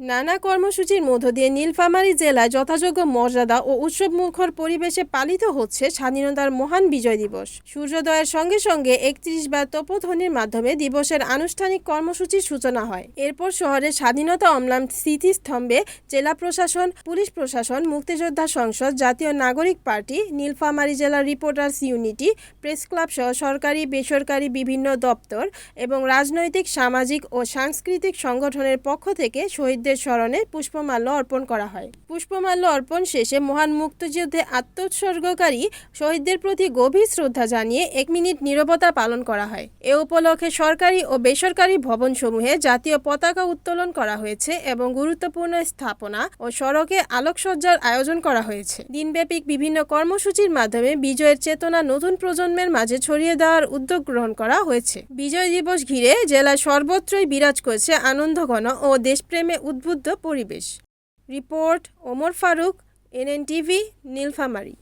নানা কর্মসূচির মধ্য দিয়ে নীলফামারী জেলায় যথাযোগ্য মর্যাদা ও উৎসবমুখর পরিবেশে পালিত হচ্ছে স্বাধীনতার মহান বিজয় দিবস। সূর্যোদয়ের সঙ্গে সঙ্গে একত্রিশ বার তপধ্বনির মাধ্যমে দিবসের আনুষ্ঠানিক কর্মসূচির সূচনা হয়। এরপর শহরের স্বাধীনতা অম্লান স্মৃতিস্তম্ভে জেলা প্রশাসন, পুলিশ প্রশাসন, মুক্তিযোদ্ধা সংসদ, জাতীয় নাগরিক পার্টি, নীলফামারী জেলা রিপোর্টার্স ইউনিটি, প্রেস ক্লাব সহ সরকারি, বেসরকারি বিভিন্ন দপ্তর এবং রাজনৈতিক, সামাজিক ও সাংস্কৃতিক সংগঠনের পক্ষ থেকে শহীদদের স্মরণে পুষ্পমাল্য অর্পণ করা হয়। পুষ্পমাল্য অর্পণ শেষে মহান মুক্তিযুদ্ধে আত্মোৎসর্গকারী শহীদদের প্রতি গভীর শ্রদ্ধা জানিয়ে এক মিনিট নীরবতা পালন করা হয়। এ উপলক্ষে সরকারি ও বেসরকারি ভবনসমূহে জাতীয় পতাকা উত্তোলন করা হয়েছে এবং গুরুত্বপূর্ণ স্থাপনা ও সড়কে আলোকসজ্জার আয়োজন করা হয়েছে। দিনব্যাপী বিভিন্ন কর্মসূচির মাধ্যমে বিজয়ের চেতনা নতুন প্রজন্মের মাঝে ছড়িয়ে দেওয়ার উদ্যোগ গ্রহণ করা হয়েছে। বিজয় দিবস ঘিরে জেলার সর্বত্রই বিরাজ করছে আনন্দঘন ও দেশপ্রেমে উদ্বুদ্ধ পরিবেশ। Report Omar Faruk NNTV Nilphamari.